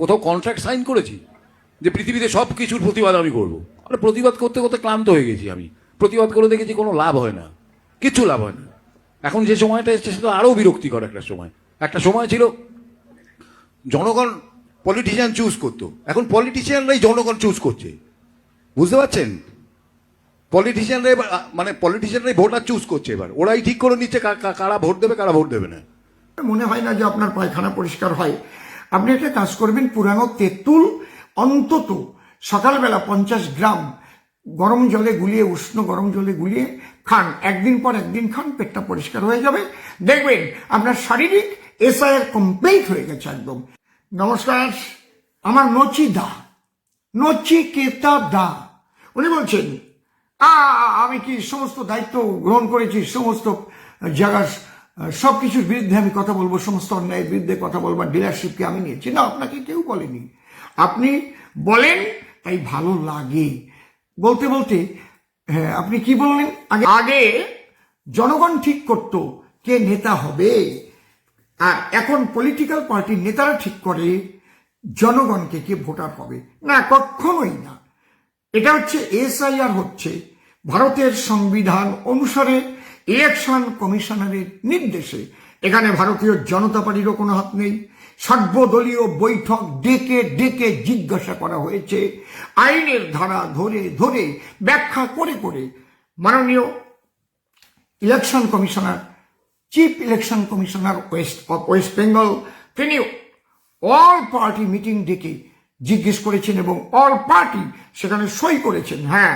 কোথাও contract sign করেছি যে পৃথিবীতে সব কিছুর প্রতিবাদ আমি করব। আরে প্রতিবাদ করতে করতে ক্লান্ত হয়ে গেছি আমি। প্রতিবাদ করে দেখেছি কোনো লাভ হয় না। কিচ্ছু লাভ হয় না। এখন যে সময়টা এসছে সেটা আরও বিরক্তিকর একটা সময়। একটা সময় ছিল জনগণ পলিটিশিয়ান চুজ করতো। এখন পলিটিশিয়ানরাই জনগণ চুজ করছে। বুঝতে পারছেন? পলিটিশিয়ানরাই এবার, মানে পলিটিশিয়ানরাই ভোটার চুজ করছে এবার। ওরাই ঠিক করে নিচ্ছে কারা ভোট দেবে কারা ভোট দেবে না। মনে হয় না যে আপনার পায়খানা পরিষ্কার হয়। আপনি একটা কাজ করবেন পুরানো তেঁতুল অন্তত সকালবেলা পঞ্চাশ গ্রাম গরম জলে গুলিয়ে উষ্ণ গরম জলে গুলিয়ে খান। একদিন পর একদিন খান পেটটা পরিষ্কার হয়ে যাবে। দেখবেন আপনার শারীরিক এসআইআর কমপ্লিট হয়ে গেছে একদম। নমস্কার আমার নচি দা নচিকেতা দা উনি বলছেন "আ, আমি কি সমস্ত দায়িত্ব গ্রহণ করেছি সমস্ত জায়গার সব কিছুর বিরুদ্ধে আমি কথা বলব, সমস্ত অন্যায়ের বিরুদ্ধে কথা বলব ডিলারশিপকে আমি নিয়েছি। না, আপনাকে কেউ বলেনি। আপনি বলেন, তাই ভালো লাগে। বলতে বলতে হ্যাঁ আপনি কি বললেন? আগে আগে জনগণ ঠিক করত কে নেতা হবে। আর এখন পলিটিক্যাল পার্টির নেতারা ঠিক করে, জনগণকে কে ভোটার হবে। না, কখনোই না। এটা হচ্ছে এসআইআর হচ্ছে। ভারতের সংবিধান অনুসারে ইলেকশন কমিশনারের নির্দেশে এখানে ভারতীয় জনতা পার্টিরও কোনো হাত নেই। সর্বদলীয় বৈঠক ডেকে ডেকে জিজ্ঞাসা করা হয়েছে। আইনের ধারা ধরে ধরে ব্যাখ্যা করে করে মাননীয় election commissioner, chief election commissioner west of West Bengal, তিনি অল পার্টি মিটিং ডেকে জিজ্ঞেস করেছেন এবং অল পার্টি সেখানে সই করেছেন। হ্যাঁ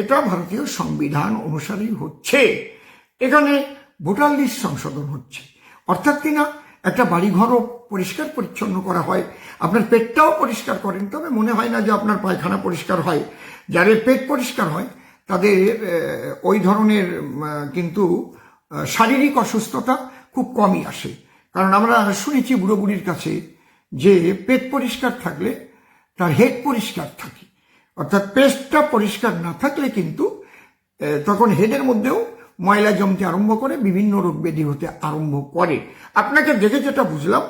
এটা ভারতীয় সংবিধান অনুসারেই হচ্ছে। এখানে ভোটার লিস্ট সংশোধন হচ্ছে। অর্থাৎ কিনা একটা বাড়িঘরও পরিষ্কার পরিচ্ছন্ন করা হয়, আপনার পেটটাও পরিষ্কার করেন, তবে মনে হয় না যে আপনার পায়খানা পরিষ্কার হয়। যাদের পেট পরিষ্কার হয়, তাদের ওই ধরনের কিন্তু শারীরিক অসুস্থতা খুব কমই আসে। কারণ আমরা শুনেছি বুড়ো বুড়ির কাছে যে পেট পরিষ্কার থাকলে তার হেড পরিষ্কার থাকে। অর্থাৎ পেটটা পরিষ্কার না থাকলে কিন্তু তখন হেডের মধ্যেও ময়লা জমতে আরম্ভ করে, বিভিন্ন রোগ ব্যাধি হতে আরম্ভ করে। আপনাকে দেখে যেটা বুঝলাম,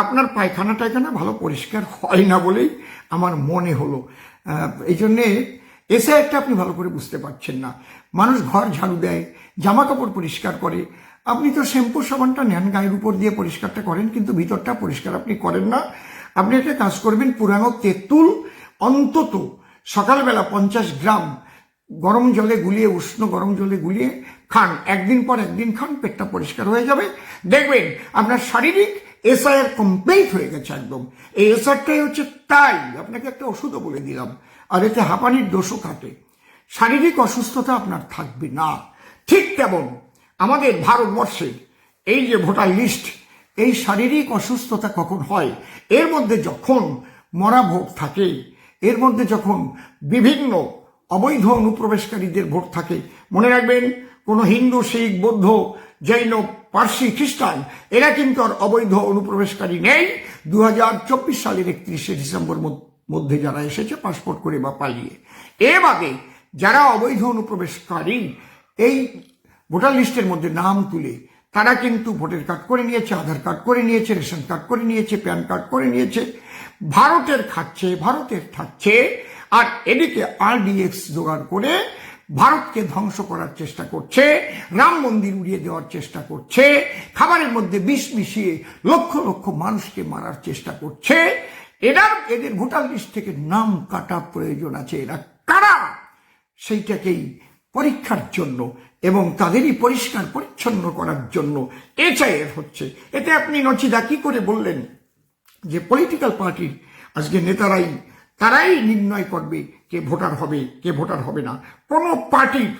আপনার পায়খানা টায়খানা ভালো পরিষ্কার হয় না বলেই আমার মনে হলো। এই জন্যে এসে একটা আপনি ভালো করে বুঝতে পারছেন না। মানুষ ঘর ঝাড়ু দেয় জামা কাপড় পরিষ্কার করে। আপনি তো শ্যাম্পু সাবানটা নেন, গায়ের উপর দিয়ে পরিষ্কারটা করেন, কিন্তু ভিতরটা পরিষ্কার আপনি করেন না। আপনি একটা কাজ করবেন, পুরানো তেঁতুল অন্তত সকালবেলা পঞ্চাশ গ্রাম গরম জলে গুলিয়ে, উষ্ণ গরম জলে গুলিয়ে খান। একদিন পর একদিন খান, পেটটা পরিষ্কার হয়ে যাবে। দেখবেন, আপনার শারীরিক এসআইআর কমপ্লিট হয়ে গেছে একদম। এই এসআরটাই হচ্ছে তাই। আপনাকে একটা ওষুধও বলে দিলাম। আর এতে হাঁপানির দোষও কাটে শারীরিক অসুস্থতা আপনার থাকবে না। ঠিক তেমন আমাদের ভারতবর্ষের এই যে ভোটার লিস্ট, এই শারীরিক অসুস্থতা কখন হয়? এর মধ্যে যখন মরা ভোট থাকে, এর মধ্যে যখন বিভিন্ন অবৈধ অনুপ্রবেশকারীদের ভোট থাকে। মনে রাখবেন, কোনো হিন্দু, শিখ, বৌদ্ধ, জৈন, পার্সি, খ্রিস্টান, এরা কিন্তু আর অবৈধ অনুপ্রবেশকারী নেই। দু হাজার চব্বিশ সালের একত্রিশে ডিসেম্বর মধ্যে যারা এসেছে পাসপোর্ট করে বা পালিয়ে। এ বাদে যারা অবৈধ অনুপ্রবেশকারী, এই ভোটার লিস্টের মধ্যে নাম তুলে, তারা কিন্তু ভোটার কার্ড করে নিয়েছে, আধার কার্ড করে নিয়েছে, রেশন কার্ড করে নিয়েছে, প্যান কার্ড করে নিয়েছে। ভারতের খাচ্ছে, ভারতের থাকছে আর এদিকে আরডিএক্স জোগাড় করে ভারতকে ধ্বংস করার চেষ্টা করছে, রাম মন্দির উড়িয়ে দেওয়ার চেষ্টা করছে, খাবারের মধ্যে বিষ মিশিয়ে লক্ষ লক্ষ মানুষকে মারার চেষ্টা করছে। এরা এদের ভোটার লিস্ট থেকে নাম কাটা প্রয়োজন আছে। এরা কারা? সেইটাকেই পরীক্ষার জন্য এবং তাদেরই পরিষ্কার পরিচ্ছন্ন করার জন্য এছাড়া হচ্ছে। এতে আপনি নচিদা কি করে বললেন যে পলিটিক্যাল পার্টির আজকে নেতারাই তারাই নির্ণয় করবে কে ভোটার হবে, কে ভোটার হবে না। কোনো পার্টির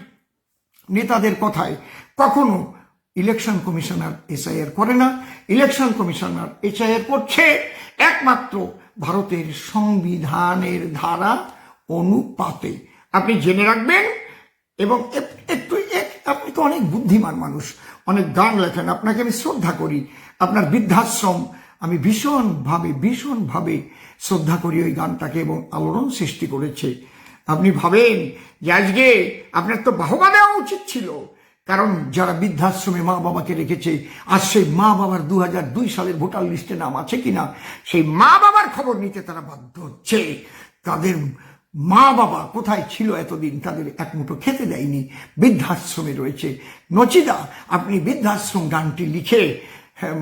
নেতাদের কথায় কখনো ইলেকশন কমিশনার এসআইআর করে না। ইলেকশন কমিশনার এসআইআর করছে একমাত্র ভারতের সংবিধানের ধারা অনুপাতে। আপনি জেনে রাখবেন এবং এক- একটু এক- আপনি তো অনেক বুদ্ধিমান মানুষ, অনেক গান লেখেন, আপনাকে আমি শ্রদ্ধা করি। আপনার বৃদ্ধাশ্রম আমি ভীষণভাবে ভীষণভাবে শ্রদ্ধা করি ওই গানটাকে এবং আলোড়ন সৃষ্টি করেছে। আপনি ভাবেন যে আজকে আপনার তো বাহবা দেওয়া উচিত ছিল, কারণ যারা বৃদ্ধাশ্রমে মা বাবাকে রেখেছে, আর সেই মা বাবার দু দুই সালের ভোটার লিস্টে নাম আছে কিনা, সেই মা বাবার খবর নিতে তারা বাধ্য হচ্ছে। তাদের মা বাবা কোথায় ছিল এতদিন, তাদের এক মুঠো খেতে দেয়নি, বৃদ্ধাশ্রমে রয়েছে। নচিদা, আপনি বৃদ্ধাশ্রম গানটি লিখে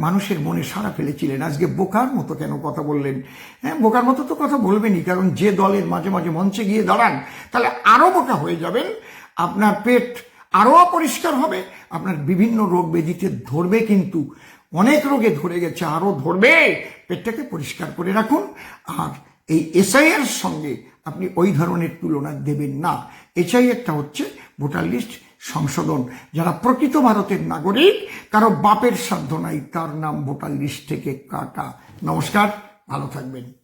মানুষের মনে সাড়া ফেলেছিলেন। আজকে বোকার মতো কেন কথা বললেন? হ্যাঁ বোকার মতো তো কথা বলবেনই, কারণ যে দলের মাঝে মাঝে মঞ্চে গিয়ে দাঁড়ান, তাহলে আরও বোকা হয়ে যাবেন। আপনার পেট আরও অপরিষ্কার হবে, আপনার বিভিন্ন রোগ ব্যাধিতে ধরবে কিন্তু, অনেক রোগে ধরে গেছে আরও ধরবে। পেটটাকে পরিষ্কার করে রাখুন, আর এই এসআইয়ের সঙ্গে আপনি ওই ধরনের তুলনা দেবেন না। এসআইয়েরটা হচ্ছে ভোটার লিস্ট সংশোধন। যারা প্রকৃত ভারতের নাগরিক, কারও বাপের সাধ্য নাই, তার নাম ভোটার লিস্ট থেকে কাটা। নমস্কার, ভালো থাকবেন।